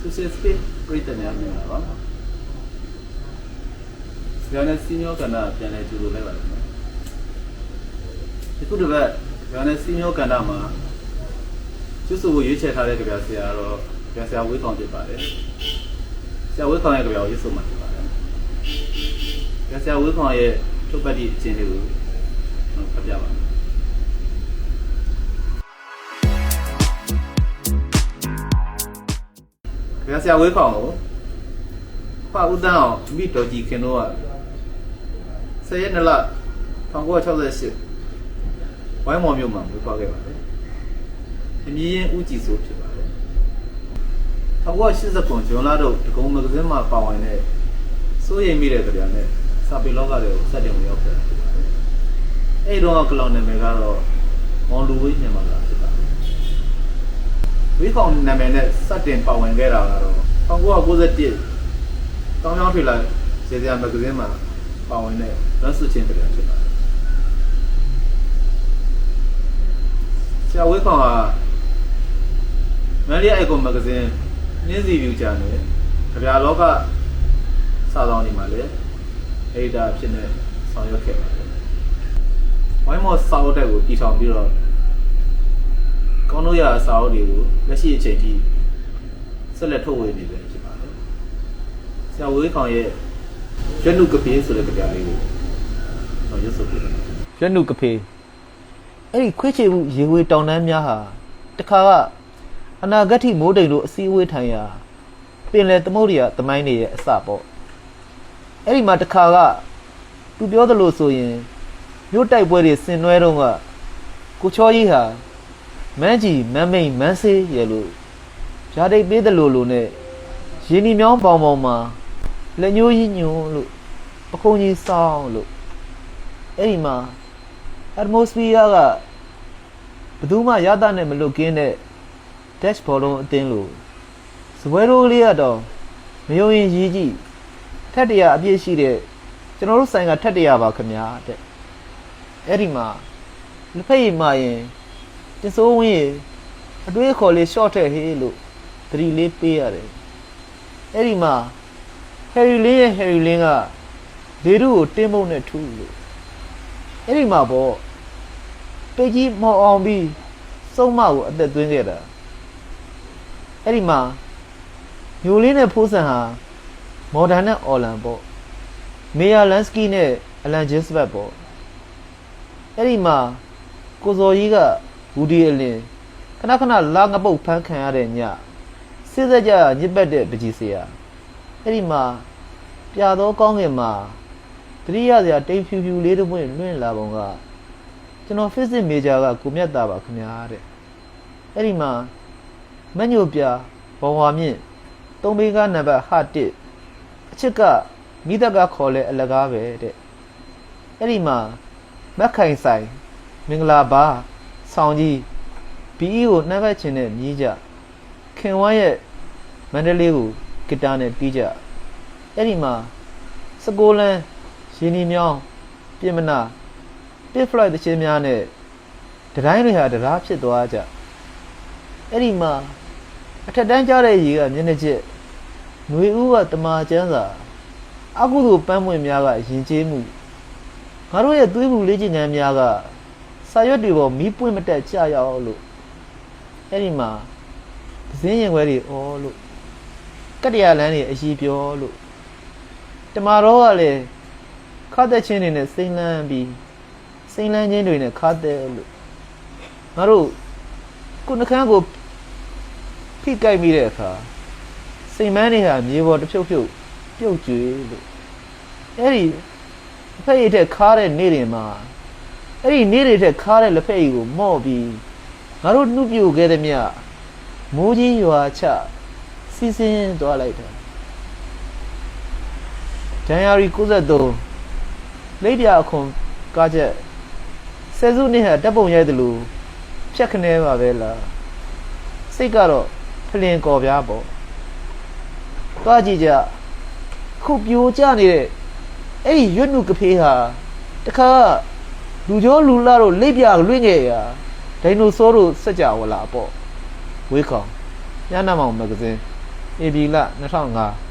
social space ပြည်တယ်များမြင်တာပါကျွန်တော်စီနီယောကဏ္ဍပြန်လဲကြိုးလို့လိုက်ပါလိမ့်မယ်ဒီခုတစ်ပတ်ကျွန်တော်စီနီယောကဏ္ဍမှာကျွတ်စုကိုရွေးချယ်ထားတဲ့ကြပြဆရာတော့ကြပြဆရာဝေးကောင်ဖြစ်ပါတယ်ဆရာဝေးကောင်ရဲ့ကြပြကိုရွေးစုမှာဖြစ်ပါတယ်ကြပြဆရာဝေးကောင်ရဲ့ထုတ်ပတ်သည့်အချင်းလေးကိုဖတ်ပြပါမယ် ခင်ဗျာဆရာဝေးခေါင်ကိုဖာဦးတန်းအောင်မိတော်ကြီးခင်တော့ဆယ်ရက်နှစ်လ1968ဝိုင်းမော်မြို့မှာမွေးဖွားခဲ့ပါတယ်။အမည်ရင်ဦးကြည်စိုးဖြစ်ပါတယ်။1989ဇွန်လတော့ဒဂုံမဂဇင်းမှာပါဝင်တဲ့စိုးရိမ်မိတဲ့ကြံနဲ့စာပေလောကတွေကိုစတင်ဝင်ရောက်ခဲ့တာဖြစ်ပါတယ်။အဲ့ဒီတော့ကလောင်နာမည်ကတော့မော်လူဝေးမြန်မာကဖြစ်ပါတယ်။ ဝေးကောင်နာမည်နဲ့စတင်ပါဝင်ခဲ့တာကတော့1991တောင်းချောင်းထွေလာစေစရာမဂ္ဂဇင်းမှာပါဝင်တဲ့ရန်စုချင်းတည်းဖြစ်ပါတယ်ဆရာဝေးကောင်ကမန်လီယာအီကွန်မဂ္ဂဇင်းနင်းစီဗျူဂျာနဲ့ကြပြလောကစာဆောင်တွေမှာလည်းအေဒါဖြစ်နေဆောင်ရွက်ခဲ့ပါတယ်ဝိုင်းမော်စာအုပ်တက်ကိုတည်ထောင်ပြီးတော့ ကောင်းလို့ရအစာအုပ်တွေကိုလက်ရှိအချိန်ထိဆက်လက်ထုတ်ဝေနေတယ်ဖြစ်ပါတယ်။ဆရာဝေးခေါင်ရဲ့ရွက်နုကပေးဆိုတဲ့ကြပြလေးကိုကျွန်တော်ရွတ်ဆိုပြတယ်ရွက်နုကဖေးအဲ့ဒီခွေးချေမှုရေဝေတောင်တန်းများဟာတခါကအနာဂတ်ထိမိုးတိမ်တို့အစည်းအဝေးထိုင်ရာပင်လယ်သမုဒ္ဒရာသမိုင်းတွေရဲ့အစပေါ့အဲ့ဒီမှာတခါကသူပြောသလိုဆိုရင်မြို့တိုက်ပွဲတွေဆင်နွှဲတော့ကကိုချောကြီးဟာ မန်းကြီးမန်းမိန်မန်းဆေးရဲ့လို့ဓာတ်တိတ်ပေးသလိုလိုနဲ့ရင်းနှီးမြောင်းပေါင်ပေါင်မှာလက်ညှိုးကြီးညွန်းလို့ပခုံးကြီးစောင်းလို့အဲ့ဒီမှာ atmosphere ကဘယ်သူမှရတာနဲ့မလွတ်ကင်းတဲ့ dash ဘောလုံးအသင်းလို့စပွဲရိုးလေးကတော့မယုံရင်ရေးကြည့်ထက်တရအပြည့်ရှိတဲ့ကျွန်တော်တို့ဆိုင်ကထက်တရပါခင်ဗျာတဲ့အဲ့ဒီမှာလက်ဖက်ရည်မရင် တင်စိုးဝင်းရေအတွေးအခေါ်လေး short ထည့်ဟေးလို့သတိလေးပေးရတယ်အဲ့ဒီမှာ Harry Lin ရဲ့ Harry Lin ကလေတို့ကိုတင်းမုံနဲ့ထူးလို့အဲ့ဒီမှာပေါ့ပေကြီးမော်အောင်ပြီးစုံမကိုအသက်သွင်းခဲ့တာအဲ့ဒီမှာမျိုးလေးနဲ့ဖိုးဆန်ဟာမော်ဒန်နဲ့အော်လန်ပေါ့မေယာလန်စကီနဲ့အလန်ဂျစ်ဘတ်ပေါ့အဲ့ဒီမှာကိုစော်ကြီးက ဘူဒီအလင်ခဏခဏလာငပုတ်ဖမ်းခံရတဲ့ညစစ်စက်ကြညစ်ပတ်တဲ့ပကြီးစရာအဲ့ဒီမှာပြာတော့ကောင်းငင်မှာတတိယစရာတိတ်ဖြူဖြူလေးတစ်ပွင့်လွင့်လာပုံကကျွန်တော် physics major ကကိုမြတ်တာပါခင်ဗျာတဲ့အဲ့ဒီမှာမညိုပြဘောဝါမြင့်သုံးဘေးကားနံပါတ်ဟာ1အချစ်ကမိသက်ကခေါ်လဲအလကားပဲတဲ့အဲ့ဒီမှာမက်ခိုင်ဆိုင်မင်္ဂလာပါ ဆောင်းကြီး BE ကိုနှမ်းဖက်ခြင်းနဲ့မြည်ကြခင်ဝမ်းရဲ့မန္တလေးကိုဂီတာနဲ့တီးကြအဲ့ဒီမှာစကိုလန်းရင်းနှီးမြောင်းပြင်မနာတစ်ဖလိုက်တချင်းများနဲ့တတိုင်းတွေဟာတရားဖြစ်သွားကြအဲ့ဒီမှာအထက်တန်းကြတဲ့ရေကမျက်နှာကျက်ຫນွေဦးကတမာကျန်းစာအကုသိုလ်ပန်းပွင့်များကယဉ်ကျေးမှုငါတို့ရဲ့သွေးဘူးလေးကျင်ငန်းများက စာရွက်တွေပေါ်မီးပွင့်မတက်ကြရောက်လို့အဲ့ဒီမှာသင်းရင်ခွဲတွေဩလို့ကတ္တရာလန်းတွေအရှိပြောလို့တမာတော့ကလည်းခါတဲ့ချင်းတွေနဲ့စိမ့်လန်းပြီးစိမ့်လန်းချင်းတွေနဲ့ခါတဲ့လို့ငါတို့ခုနှခမ်းကိုဖိကြိုက်မိတဲ့အခါစိတ်မန်းတွေဟာမြေပေါ်တစ်ဖြုတ်ဖြုတ်ပြုတ်ကျွေးလို့အဲ့ဒီလက်ဖက်ရည်ထက်ခါတဲ့နေ့တွေမှာ အဲ့ဒီနေ့တွေထက်ခါတဲ့လက်ဖက်ရည်ကိုမော့ပြီးငါတို့နှုတ်ပြိုခဲ့တဲ့မြမိုးကြီးရွာချစီးစင်းသွားလိုက်တာဇန်နဝါရီ93လိပ်ပြအခွန်ကားချက်ဆယ်စုနှစ်ဟာတပ်ပုံရိုက်တယ်လို့ဖြတ်ခနဲပါပဲလားစိတ်ကတော့ဖလင်ကော်ပြားပေါ့တွားကြည့်ကြခုပြိုကျနေတဲ့အဲ့ဒီရွတ်နုကဖေးဟာတခါ လူကျော်လူလာတို့လိပ်ပြလွင့်ခဲ့ရာဒိုင်နိုဆောတို့စက်ကြဝလာပေါ့ဝေးခေါင်ညနာမောင်မဂ္ဂဇင်းဧပြီလ2005